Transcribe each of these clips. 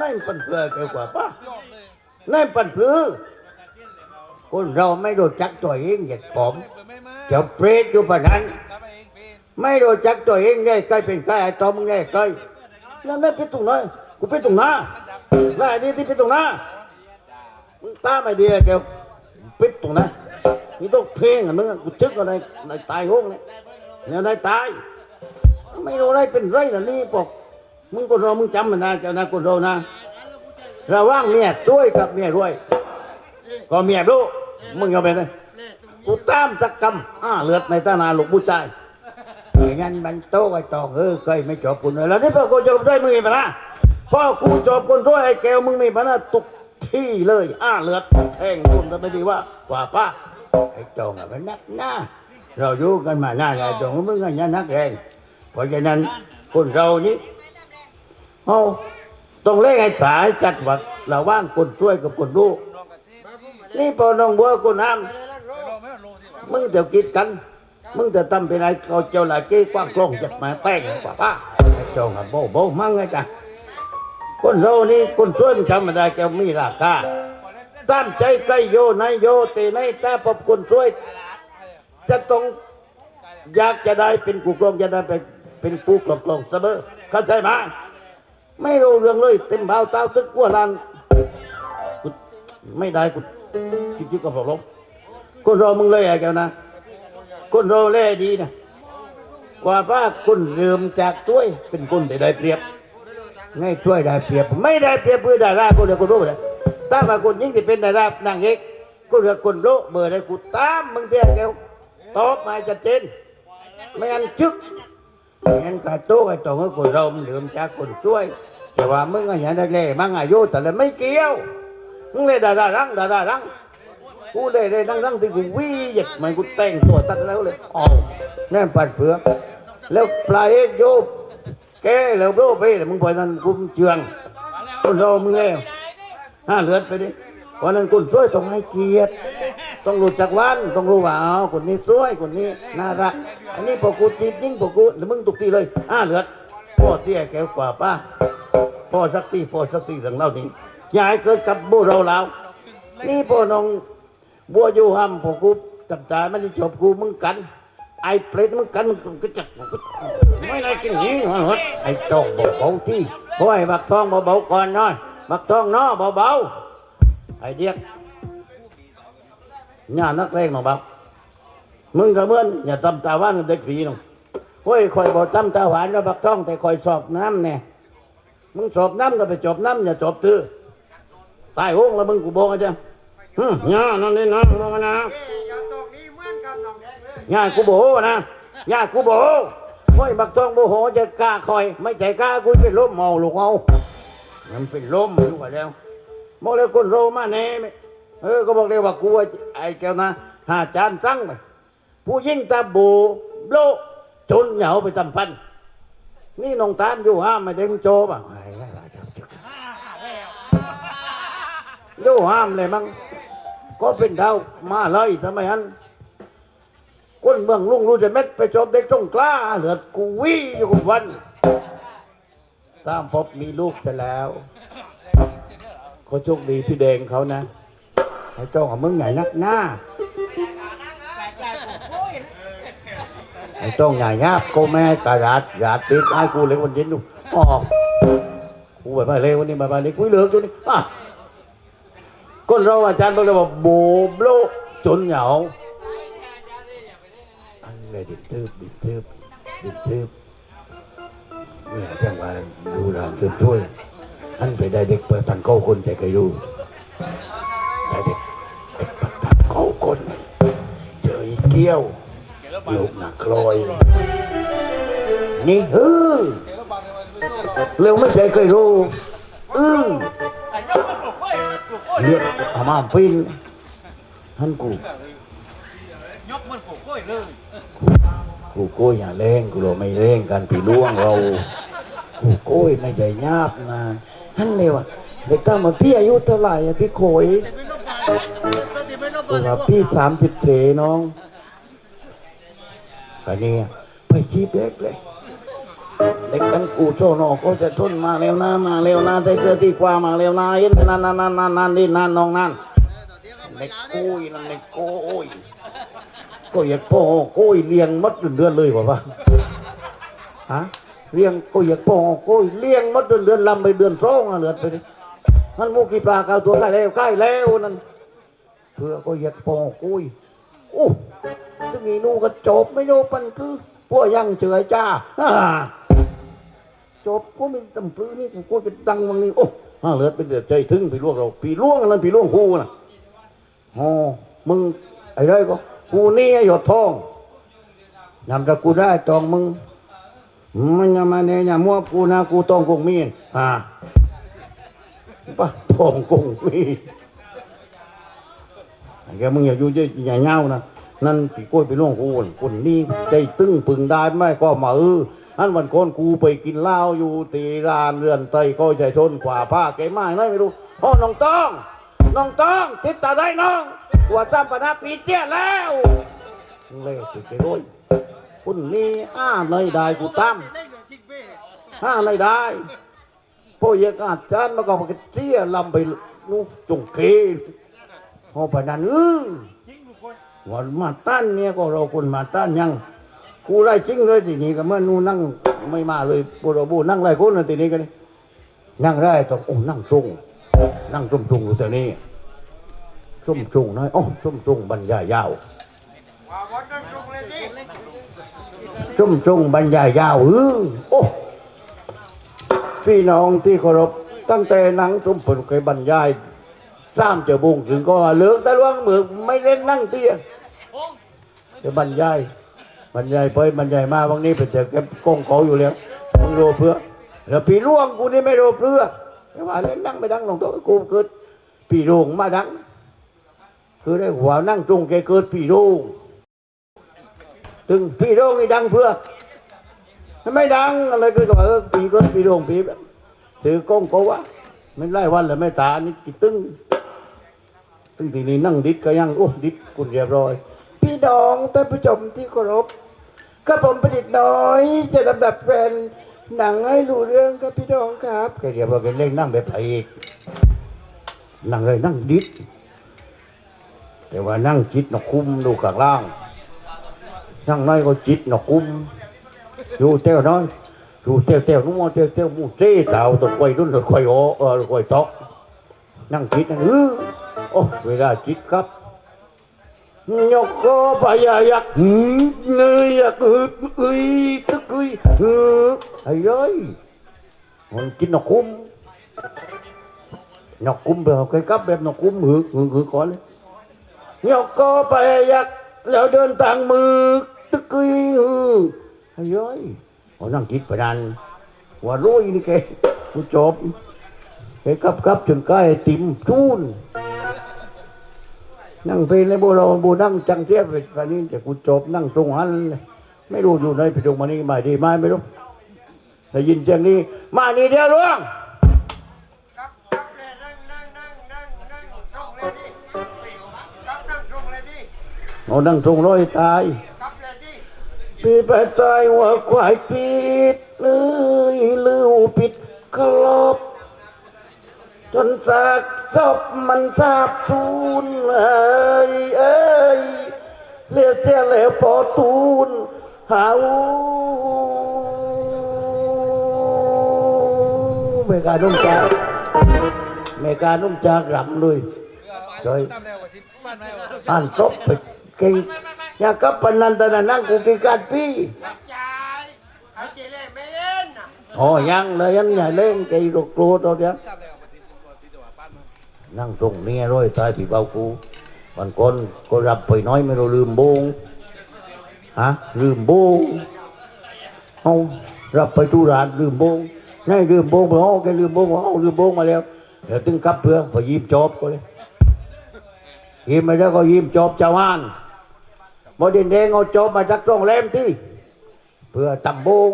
นั่นปันเพื่อเกี่ยวกว่าปะนั่นปันเพื่อคนเราไม่รู้จักตัวเองเหยียดผมจะเปรตอยู่ปะนั้น ไม่รู้จักตัวเองไงใครเป็นใครไอ้ตอมไงใครแล้วนั่นเป็นตรงไหนกูเป็นตรงหน้าแล้วไอ้นี่ที่เป็นตรงหน้ามึงตาไมไอเดียวเป็นตรงหน้านี่ต้องเพลงอะมึงกูจึกอะไรในตายห้องเนี่ยเนี่ยในตายไม่รู้อะไรเป็นไรนะนี่บอก มึงคนเรามึงจำมันนะเจ้านะคนเรานะ ระว่างเมียช่วยกับเมียรวย ก็เมียรู้มึงเอาไปเลยกูตามสักกำอ้าเลือดในตานาหลวงผู้ชายอย่างนั้นมันโตไอ้ตองเออเคยไม่จบคุณเลยแล้วนี่พ่อกูจบด้วยมึงมีปัญหาพ่อกูจบคนด้วยไอ้แก้วมึงมีปัญหาตุกที่เลยอ้าเลือดแทงคุณก็ไม่ดีว่ากว่าป้าไอ้ตองอะมันนักหน้าเราอยู่กันมาหน้าไอ้ตองมึงก็นักแรงเพราะฉะนั้นคนเรานี่ เอาต้องเล่นให้สายจัดวัดระว่างคนช่วยกับคนรู้นี่พอน้องบัวกูน้ำมึงเดี๋ยวกิดกัน มึงจะทำเป็นไรเขาเจ้าหลายเก้กว้างกล้องจัดมาแป้งกว่าป้าไอ้จองกับโบโบมั่งไงจ้ะคนเรานี่คนช่วยทำไม่ได้แกมีราคาตั้งใจใกล้โยนายโยเตในแต่พบคนช่วย จะต้องอยากจะได้เป็นกูกลองจะได้เป็นเป็นปูกลองกลงเสมอเข้าใจไหม ไม่รู้เรื่องเลย เต็มเบาเต้าตึกกัวลานกูไม่ได้กูจริงๆก็บอกลบคนรามึงเลยไอ้แกวนะคนราเล่ดีนะกว่าป้าคนเริ่มจากช่วยเป็นคนได้ได้เปรียบง่ายช่วยได้เปรียบ ไม่ได้เปรียบเพื่อดาราคนเดียวคนรู้เลยถ้ามาคนยิ่งที่เป็นดารานางเอกก็เรียกคนโลกเบอร์ได้กูตามมึงเตี้ยแกวตอบมาชัดเจนไม่งั้นชึก งั้นกาโต้ไอ้ตรงกับคนเรามันเริ่มจากคนช่วย แต่ว่ามึงก็อย่างนั้นเลยมั่งอายุแต่ละไม่เกี่ยวมึงเลยดารารังดารารังกูเลยได้นั่งนั่งที่กูวิ่งเหยียดมันกูแต่งตัวตัดแล้วเลยอ๋อแน่ปัดเผือกแล้วปลายโยบแกแล้วโรไปแล้วมึงปล่อยนั่นกุมเชืองคนเรามึงแล้วห้าเลือดไปดิวันนั้นคุณช่วยต้องให้เกียรติต้องรู้จักวันต้องรู้ว่าอ๋อคนนี้สวยคนนี้น่ารัก อันนี้พอกูจีบยิ่งพอกูแล้วมึงตุกตีเลยห้าเหลือดพ่อเตี้ยแกกว่าป้าพ่อสักตีพ่อสักตีเรื่องเล่านี้อย่าให้เกิดกับโบเราเรานี่พ่อน้องบัวอยู่ห้ำพวกกูตำตามันจะจบกูมึงกัน ไอ้เปรตมึงกันมึงก็จักไม่ได้กินหิ้งหดไอ้ต้องเบาๆที่โอ้บักทองเบาๆก่อนน้อยบักทองน้อเบาๆไอ้เดียกญานักเลงหนอเบา มึงก็เหมือนอย่าตำตาหวานกับเด็กผีน้องโอ้ยคอยบอกตำตาหวานแล้วบักทอง แต่คอยสอบน้ำเนี่ยมึงสอบน้ำก็ไปจบน้ำอย่าจบตื้อตายโหงแล้วมึงกูบอกอาจารย์ฮึย่านั่นนี่นะมองนะอย่าตรงนี้เหมือนกับน้องแดงเลยย่ากูโบนะย่ากูโบโอ้ยบักทองโมโหจะกล้าคอย ไม่ใจกล้ากูเป็นลมเมาลูกเอามันเป็นลมลูกว่าแล้วบอกแล้วคนโรมาแน่ไหมเออก็บอกเลยว่ากูไอ้แก้วนะหาจานสั่งไป ผู้ยิ่งตาโบโลจนเหงาไปตำพัน นี่น้องตานอยู่ห้ามไม่เด้งโจป่ะไอ้ไรอยู่ห้ามเลยมั้งก็เป็นดาวมาเลยทำไมฮันคนเมืองลุงรู้จะเม็ดไปจบเด็กจงกล้าเหลือกูวี่อยู่กับวัน ตามพบมีลูกเสร็จแล้วเขาโชคดีพี่แดงเขานะไอ้เจ้าของมึงใหญ่นักหน้า ไอ้เจ้าใหญ่ยับกูแม่กระดาษกระดาษปิดไอ้กูเลยวันเย็นดูออกกูไปไปเลยวันนี้ไปไปเลยกูเหลือตัวนี้อะคนเราอาจารย์บอกเลยว่าโบมโลจนเหงาอันเลยดิดทืบดิทืบดิทืบเนี่ยจังว่าดูรามจนช่วยอันไปได้เด็กเปิดตังเก้าคนใจเคยรู้ได้เด็กเด็กปิดตังเก้าคนเจออีเกี้ยว ลูกหนักลอยนี่เออเร็วไม่ใจเคยรู้อือเลือดเอามาปีนท่านกูยกมันผูกกล้วยเลยกูโก้ยอย่าเล่งกูเราไม่เล่งกันปีล่วงเรากูโก้ยไม่ใหญ่ยาบนะท่านเลยวะเด็กตั้งมาพี่อายุเท่าไหร่พี่โขยแต่เป็นรถไฟแต่เป็นรถไฟกูว่าพี่สามสิบเสน้อง กันนี้ไปชีบเล็กเลยเด็กกันกูโซโนก็จะทุนมาแล้วนะมาแล้วนะใส่เสื้อที่กว่ามาแล้วนะเห็นนั่นนั่นนั่นนั่นนั่นนี่นั่นน้องนั่นเด็กโก้ยนั่นเด็กโก้ยก็อยากพ่อก้ยเลี้ยงมัดเดือนๆเลยบอกว่าฮะเลี้ยงก็อยากพ่อก้ยเลี้ยงมัดเดือนๆลำไปเดือนสองอะเดือนไปดินั่นมูกี่ปลาเกาตัวใกล้แล้วใกล้แล้วนั่นเพื่อก็อยากพ่อก้ยโอ้ ซึ่งอีนู่ก็จบไม่โนปันคือพวกยังเฉยจ้าจบก็ม่ตำปลื้อนี่ก็จะดังวังนี้โอ้ห้าเลือดเป็นเดือดใจถึงพี่ล่วงเราพี่ล่วงอันนั้นพี่ล่วงคูน่ะอ๋อมึงไอ้ไรก็กูนี่หยดทองนำตะกูได้ตองมึงมันยังมาเนี่ยยังมัวกูนะกูตองกงมีนอ่าปะทองกงมีนไอ้แกมึงอย่าอยู่เยอะอย่าเงานะ นั่นปีกล้วยไปล่วงกูนคนนี้ใจตึงปึงได้ไม่ก็มาเอออันวันก่อนกูไปกินเหล้าอยู่ตีร้านเรือนไตก็ใจชนกว่าผ้าแกไม้น้อยไม่รู้โอ้น้องต้องน้องต้องติดตาได้น้องตัวจำปนาปีเจี้ยแล้วเลยติดใจร้อยคุณนี่อ้าเลยได้กูตั้มอ้าเลยได้พ่อเยกอาจารย์มาก็ไปเจี้ยลำไปนู่นจงเคพอไปนั้นเออ วันมาตั้นเนี่ยก็เราคนมาตั้นยังกูไล่จริงเลยทีนี้ก็เมื่อนูนนั่งไม่มาเลยปูรบูนั่งไล่คนเลยทีนี้กันนั่งได้ต้องโอ้นั่งทรงนั่งจุ่มจุงอยู่แต่นี้จุ่มจุงน้อยโอ้จุ่มจุงบรรยายยาวจุ่มจุงบรรยายยาวเออโอ้พี่น้องที่เคารพตั้งแต่นังจุ่มผลเคยบรรยายสร้างเจอบุงถึงก็เลืองแต่ว่ามือไม่เล่นนั่งเตี้ย จะบรรยายบรรยายไปบรรยายมาบางนี้ไปเจอแกกงเขาอยู่แล้วมึงโรเพื่อแล้วปีร่วงกูนี่ไม่โรเพื่อแต่ว่าเล่นนั่งไม่ดังลงต๊ะกูเกิดปีโรงมาดัง คือได้หัวนั่งตรงแกเกิดปีโรงถึงปีโรงนี่ดังเพื่อไม่ดังอะไรก็ว่าเออปีเกิดปีโรงปีแบบถือกงเขาวะไม่ไล่วันเลยไม่ตานี่จิตึ้งตึ้งทีนี้นั่งดิดก็ยังโอ้ดิดกุนเรียบร้อย พี่น้องท่านผู้ชมที่เคารพกระผมประดิษฐ์น้อยจะลำดับเป็นหนังให้รู้เรื่องครับพี่น้องครับแกเรียกว่าแกเล่นนั่งแบบพระเอกนั่งเลยนั่งดิดแต่ว่านั่งจิตหนกคุ้มดูข้างล่าง นั่งน้อยก็จิตหนกคุ้มอยู่เต้วน้อยอยู่เต้วเต้วนุ่มเต้วเต้วมูเต้เต่าตัวควยรุ่นตัวควายโอเออตัวควายโตะนั่งจิตนั่นเออโอ้เวลาจิตครับ ยกคอพยายักเนยยักอึกอึยตึกอึยฮ้ย้อยมันกินนกคุ้มนกคุ้มแบบใครกับแบบนกคุ้มหือหือหือก่อนเลยยกคอพยายักแล้วเดินทางมือตึกอึยฮึไอ้ย้อยมันนั่งคิดไปดานว่ารู้อีนี่แกกูจบใครกับกับจนใกล้ติ่มจูน นั่งเพลงในโบเราโบนั่งจังเทียบเลยตอนนี้แต่กูจบนั่งตรงหันเลยไม่รู้อยู่ไหนไปตรงมานี่มาดีไหมไม่รู้ได้ยินเสียงนี้ มานี่เดียวล่วงกับกับเลยนั่งตรงลอานั่งตรงร้อยตายปีไปตายว่าควายปิดเลยลือปิดกลบ จนสากศพมันทราบทูนเอ้ยเอ้ยเรียกเจ้าแล้วพอตูนหาวเมกานุ่มจากเมกานุ่มจากรำเลยเดี๋ยวตามแล้วว่าที่บ้านไหนวะอ่านตบไปเก่งอยากกับปนันตนานั่งกูกินการพี่รับจ่ายเอาเจเล่ไม่เล่นน่ะอ๋อยังเลยยังอย่าเล่นใจโรโกรธเราเดี๋ยว นั่งตรงนี้ร้อยตายผีเบากูวันก่อนก็รับไปน้อยไม่รู้ลืมโบงฮะลืมโบงเอารับไปทุรานลืมโบงนี่ลืมโบงไปเอาแกลืมโบงเอาลืมโบงมาแล้วเดี๋ยวตึงกับเพื่อไปยิ้มจบก็เลยยิ้มไปแล้วก็ยิ้มจบเจ้าวานบอดินแดงเอาจบมาจากตรงเล่มที่เพื่อตำโบง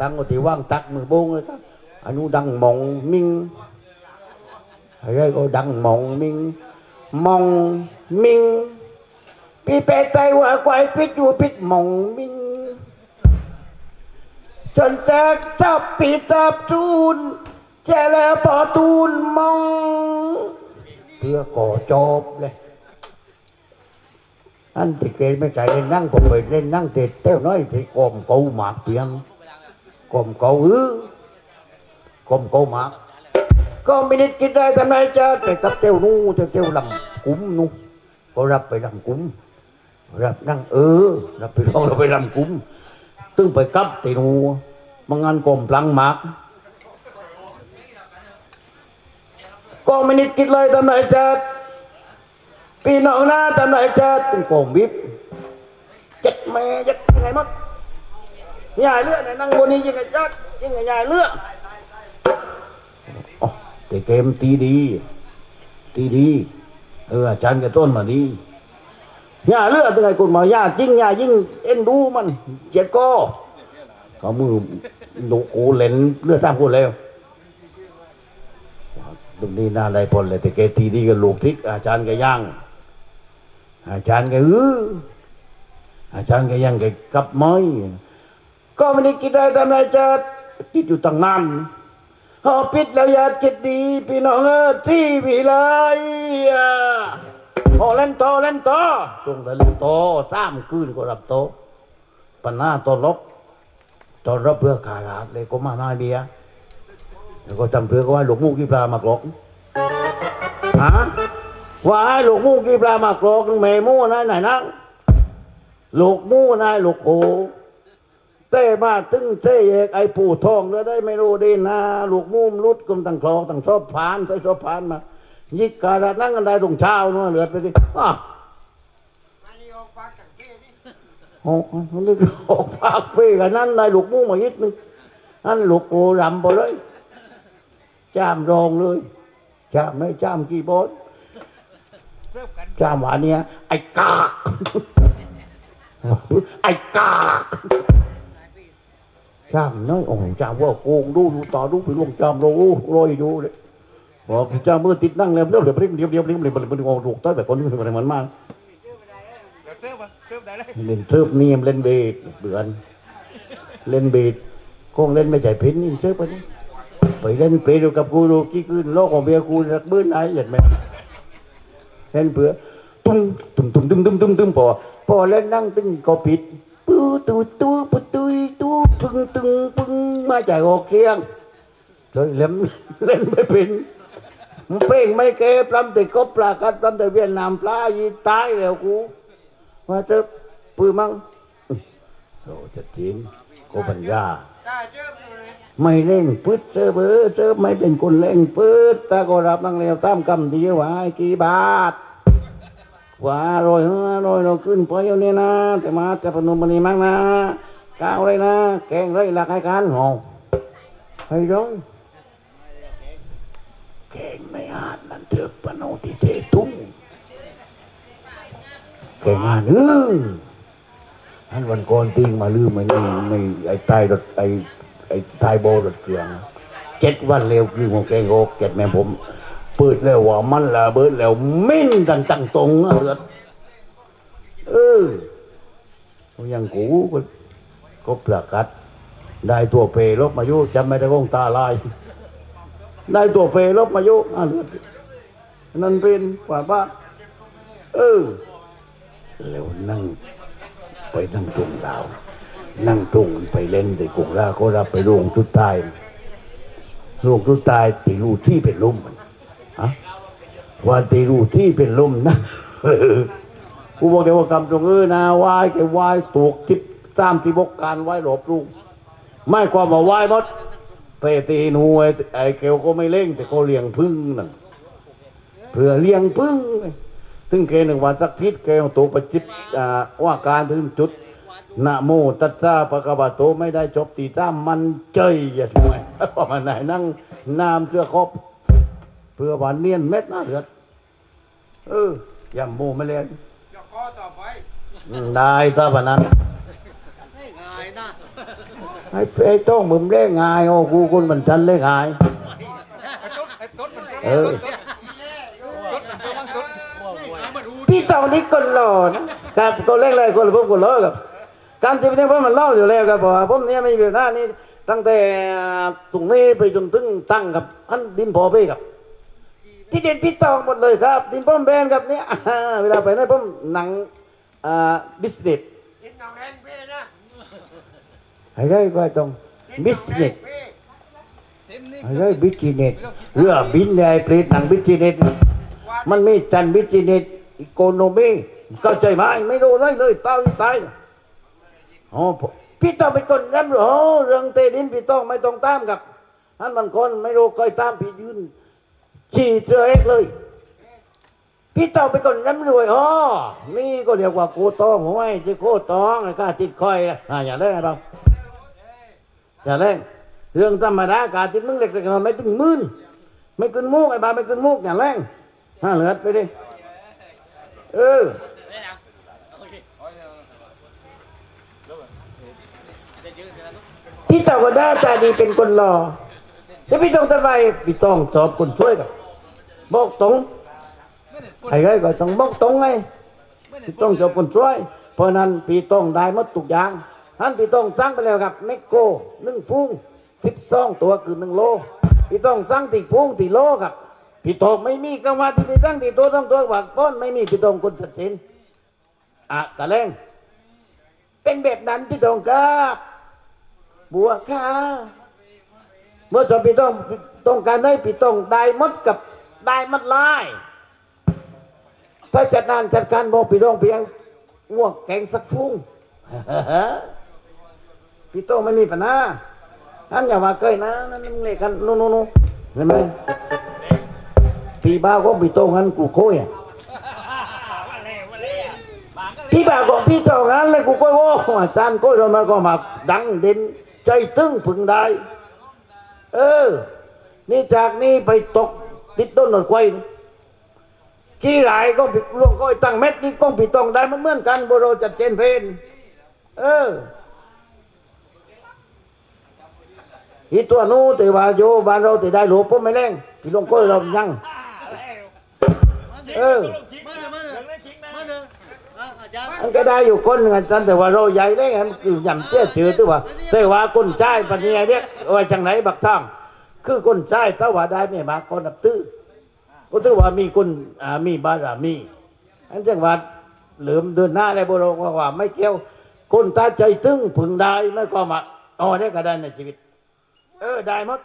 ตั้งก็ที่ว่างตักมือโบงเลยครับอนนู้นดังมองมิ่ง rồi cô đang mong mình mong mình bị bè tay qua quay biết du biết mong mình chân chắc tập bị tập tuôn che lẽ bỏ tuôn mong chưa có chộp lên อันที่เกณฑ์ไม่ใจเล่นนั่งผมไปเล่นนั่งเตะเต้าน้อยที่กลมเกาหมากเพียงกลมเกาอื้อกลมเกาหมาก ก็ไม่ได้กินได้ทำไมจะแต่กับเต้วนู่เต้วเต้วลำกุ้มนู่ก็รับไปลำกุ้มรับนั่งเออรับไปลองเราไปลำกุ้มตึงไปกับตีนูมางงานกลมพลังมากก็ไม่นิดคิดเลยทำไหนจะปีน้องหน้าทำไหนจะตึงโกมวิบเจ็ดแม่ยัดยังไงมั้งยายเลือดนั่งบนนี้ยังไงจัดยังไงยายเลือดอ๋อ แต่เกมตีดี ตีดี เอออาจารย์กับต้นมาดียาเลือดยังไงคุณมายาจริงยายิ่งเอ็นดูมันเจ็ดก็เขามือหนูโอเลนเลือดตามกูแล้วตรงนี้น่าได้ผลเลยแต่แกทีดีก็ลูกทิศอาจารย์ก็ย่าง อาจารย์ก็เอออาจารย์ก็ย่างก็กลับไม้ก็ไม่ได้คิดได้ทำไรจะติดอยู่ตั้งนาน อปิดแล้วอยาคิดดี พี่น้องเออที่วิไลอะพอเล่นโตเล่นโตจงเล่นต่อสามคืนก็รับโตปัญหาตอนลบตอนรับเพื่อขาดเลยก็มาหน้าเดียแล้วก็จำเพื่อก็ว่าหลวงมูกีปลามากรอกฮะว่าห้ลวงมูกีปลามากรอกแม่มู่นายไหนนั่งหลวงมูนายหลวงโอ เต้มาตึ้งเต้เอกไอ้ผู้ทองแล้วได้ไม่รู้ดีนะหลวงมูมรุดกลมตั้งคลองตั้งชอบผ่านใส่ชอบผ่านมายิกการะนั่งกันได้ตรงเช้าเนาะเหลือไปดิอ้าวมานี่ออกปากจากเก้นี่โอ้โหมันนึกออกปากเฟ่กันนั่นนายหลวงมูมายิดนึงนั่นหลวงโอรำไปเลยจ้ามรองเลยจ้ามไม่จ้ามกี่บดเริ่มกันจ้ามหวานเนี้ยไอ้กากไอ้กาก จ้ามน้อยโอ้โหจ้ามว่าโกงดูดูต่อดูไปล่วงจ้ามโรยโรยดูเลยบอกจ้ามมือติดนั่งแล้วเดี๋ยวเดี๋ยวเดี๋ยวเดี๋ยวเดี๋ยวเดี๋ยวเดี๋ยวเดี๋ยวเดี๋ยวถูกต้อยแบบคนนี้อะไรมันมากเดี๋ยวเริ่มมาเริ่มได้เลยเล่นเทิบเนียมเล่นเบสเบือน เล่นเบสกงเล่นไม่ใช่พินนี่เทิบไปนี่ไปเล่นเปรย์กับกูดูกี่คืนโลกของเบียกูรักบื้นไหนเห็นไหมเล่นเพื่อตุ้มตุ้มตุ้มตุ้มตุ้มตุ้มตุ้มพอพอเล่นนั่งตึ้งก็ปิด ปูตูตูปูตุยตูปึงตึงปึงมาจากออกเสียงเลยเล่นเล่นไม่เป็นเพลงไม่เก็บลำแต่ก็ปลากัดลำแต่เวียดนามปลายีตายแล้วกูมาเจอปืนมั้งโอ้จะจีนโกปัญญาตาเจิ้มอยู่เล่งพืดเจอเบอเจอไม่เป็นคนเร่งพืดตาก็รับนั่งเร็วตามกำดีหวากี่บาท ว่าอร่อยฮะอร่อยเราขึ้นไปเอาเนี่ยนะ แต่มาแต่พนมมันนี่มั้งนะก้าวเลยนะ แกงเลยหลักให้การหอให้ร้อยแกงไม่อาจนั่นเถอะปนโนติเตตุ้งแข่งงานเอออันวันก่อนติงมาลืมมันนี่ไม่ไอ้ใต้รถไอ้ไอ้ใต้โบรถเครื่องเจ็ดวันเร็วคือของแกงโอกเจ็ดแม่ผม ปิดแล้วว่ามันระเบิดแล้วมินตังตั้งตรงอะเลือดเออเอาอยังกูก็ก็ประกาศได้ตัวเพลบมายุจำไม่ได้กงตาลายได้ตัวเพลบมายุอะเลือดนั่นเป็นกว่าบ้านเออแล้วนั่งไปนั่งตรงดาว นั่งตรงไปเล่นแต่กงลาก็รับไปลงทุดตายลงทุดตายตีรูที่เป็นลมมัน ว่าตีรูที่เป็นลมนะกูบอกแกว่ากำตรงเออนะวายแกวายตกทิพตามที่บกการไหวหลบลูกไม่ความว่าไหวหมดเตะตีนหวยไอ้เกลก็ไม่เล่ง แต่ก็เลี้ยงพึ่งนั่นเพื่อเลี้ยงพึ่งถึงเกหนึ่งวันสักทิศเกเอาตัวประจิตอว่าการถึงจุดนะโมตัสสะปะกะบะโตไม่ได้จบตีตามมันเจยอย่าทำไมเพราะมันไหนนั่งนามเสื้อครบ เพื่อหวานเนียนเม็ดหน้าเลือดเออย่ำโมไม่เล่นจะก้อต่อไปอืมได้ถ้าพนันง่ายนะไอ้ไอ้ต้องมึงเล่งายโอ้กูคนมันทันเล่งายไอ้ตุ๊ดไอ้ตุ๊ดมันเออตุ๊ดมันเพิ่มมันตุ๊ดพี่ตองนี่คนหล่อนะครับก็เล่นอะไรคนละพวกคนหล่อกับการที่เป็นเพราะมันเล่าอยู่แล้วครับบอกว่าผมเนี่ยไม่มีแบบหน้านี่ตั้งแต่ตรงนี้ไปจนถึงตั้งกับอันดินพอไปกับ ที่เด่นพี่ตองหมดเลยครับ ดินป้อมแบนกับเนี้ยเวลาไปไหนป้อมหนังอ่าบิสเนสกินน้องแดงพี่นะให้ได้ก็ต้องกินบิน้สองแดเนงสพี่เต็มนี่ให้ได้บิสเนสเรือบินเลยเปรตหนังบิสเนสมันมีจันบิจิเนตอีโคโนมีเข้าใจไหมไม่รู้เลยเลยตายตายอ๋อพี่ต้องเป็นคนรับรู้เรื่องเตดินพี่ต้องไม่ต้องตามกับท่านบางคนไม่รู้เคยตามพี่ยืน ฉี่เจอเอกเลย พี่เต้องเป็นคนรับรู้อ๋อนี่ก็เรียกว่าโกตองหัวไอ้ที่โกตองไอ้ข้าติดคอยอะอย่าเล่นไอ้บ้าอย่าเล่นเรื่องธรรมดากาติดมึงเล็กๆไม่ถึงหมื่นไม่ขึ้นมุกไอ้บ้าไม่ขึ้นมุกอย่าเล่นห้าเหลือดไปดิเออพี่เต่าก็ได้ตาดีเป็นคนหล่อแล้วพี่ต้องทำไมพี่ต้องสอบคนช่วยกับ บอกตรงไม่ได้ปนไอ้ไรก็ต้องบอกตรงไงไม่ได้พี่ต้องสอบคนช่วย เพราะนั้นพี่ต้องได้หมดทุกอย่างท่านพี่ต้องสร้างไปแล้วครับเมกโกหนึ่งฟุ้งสิบสองตัวคือหนึ่งโลพี่ต้องสร้างตีฟุ้งตีโลครับพี่ตองไม่มีกว่าที่พี่ตั้งตีตัวต้องตัวหวักป้อนไม่มีพี่ต้องคนตัดสินอะตะแรงเป็นแบบนั้นพี่ต้องครับบัวค่ะเมื่อสอบพี่ต้องต้องการได้พี่ต้องได้หมดกับ ได้หมดลาย ถ้าจัดงานจัดการบอกพี่ต้องเพียงง่วงแกงสักฟุ้งพี่ต้องไม่มีปัญหาท่านอย่าว่าเกยนะนั่นนั่นเลยกันนู่นนู่นนู่นเห็นไหมพี่บ้าของพี่ต้องงั้นกูโค้ยอะพี่บ้าของพี่ต้องงั้นเลยกูโค้ยโอ้อาจารย์โค้ยเรามาก็มาดังเด่นใจตึงพึงได้ เออ นี่จากนี้ไปตก ติดต้นหนวดไกวกี่หลายก็ผิดล่วงก็ตั้งเม็ดนี่ก็ผิดต้องได้มันเหมือนกันโบโรจัดเจนเพนเอออีตัวนู้แต่ว่าโยบ้านเราแต่ได้หลวงพ่อไม่แรงพี่ลงก็เรายังเออมันก็ได้อยู่คนหนึ่งอาจารย์แต่ว่าเราใหญ่ได้ไงมันคือยำเจ้าเชือตัวว่าแต่ว่าคนใจปัญญาเนี่ยเอาไว้จังไหนบักท่อง คือคนใช้ถ้าว่าได้ไม่มาคนนับตื้อก็ถือว่ามีคนมีบารมีอันจังหวัดเหลือมเดินหน้าอะไรโบราณว่า ไม่เกี่ยว คนตาใจตึงพึงได้ไม่ก็มาอ๋อได้ก็ได้ในชีวิต เออได้หมด